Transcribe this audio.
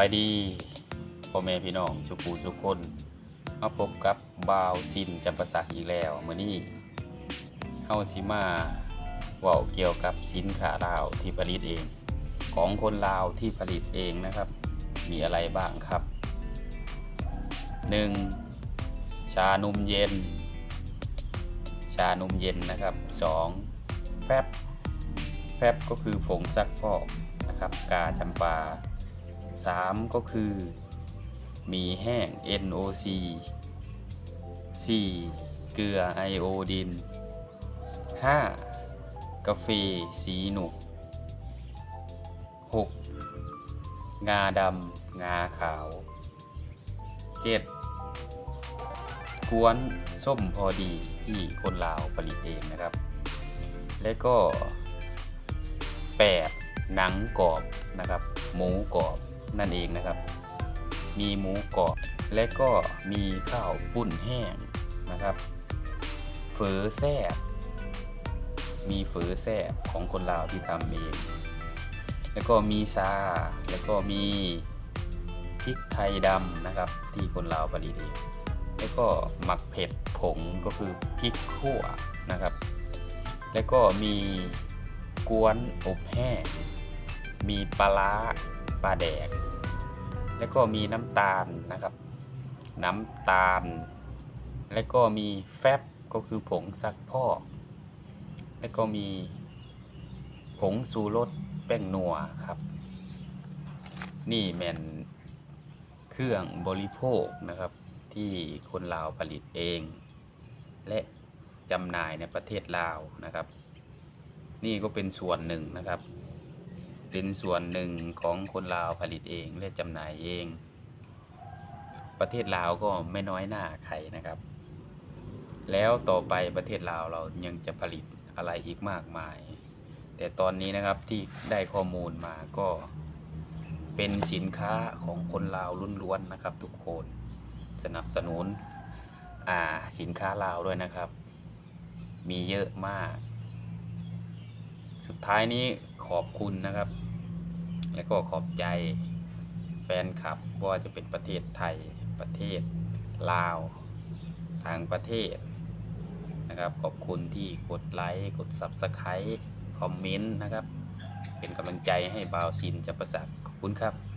ายดีพ่อแม่พี่น้องสุปูสุกคน มาพบกับบาวซินจำปาสักอีกแล้วมื้อนี้เฮาสิมาว้าเกี่ยวกับสินค้าลาวที่ผลิตเอง ของคนลาวที่ผลิตเองนะครับ มีอะไรบ้างครับ 1. ชานมเย็น ชานมเย็นนะครับ 2. แฟบแฟบก็คือผงซักฟอกนะครับ กาจำปา 3 ก็คือ มีแห้ง NOC 4. เกลือไอโอดิน 5. กาแฟสีหนุก 6. งาดำ งาขาว 7. กวนส้มพอดีที่คนลาวผลิตเองนะครับ และก็ 8. หนังกรอบนะครับ หมูกรอบ นั่นเองนะครับ มีหมูกรอบและก็มีข้าวปุ้นแห้งนะครับเฝอแซ่บมีเฝอแซ่บของคนลาวที่ทำเอง แล้วก็มีซา แล้วก็มีพริกไทยดำนะครับ ที่คนลาวผลิตเองแล้วก็หมักเผ็ดผงก็คือพริกขั่วนะครับ แล้วก็มีกวนอบแห้ง มีปลาร้า ปลาแดก แล้วก็มีน้ำตาลนะครับ น้ำตาล แล้วก็มีแฟบก็คือผงซักพอกแล้วก็มีผงสูรสแป้งนัวครับ นี่แมนเครื่องบริโภคนะครับ ที่คนลาวผลิตเอง และจำหน่ายในประเทศลาวนะครับ นี่ก็เป็นส่วนหนึ่งนะครับ เป็นส่วนหนึ่งของคนลาวผลิตเองและจำหน่ายเอง ประเทศลาวก็ไม่น้อยหน้าใครนะครับ แล้วต่อไปประเทศลาวเรายังจะผลิตอะไรอีกมากมาย แต่ตอนนี้นะครับที่ได้ข้อมูลมาก็เป็นสินค้าของคนลาวล้วนๆนะครับ ทุกคนสนับสนุนอ่าสินค้าลาวด้วยนะครับ มีเยอะมาก สุดท้ายนี้ขอบคุณนะครับ และก็ขอบใจแฟนคลับว่าจะเป็นประเทศไทยประเทศลาวต่างประเทศนะครับ ขอบคุณที่กดไลค์กด Subscribe คอมเมนต์นะครับ เป็นกำลังใจให้บ่าวซินจะประสักขอบคุณครับ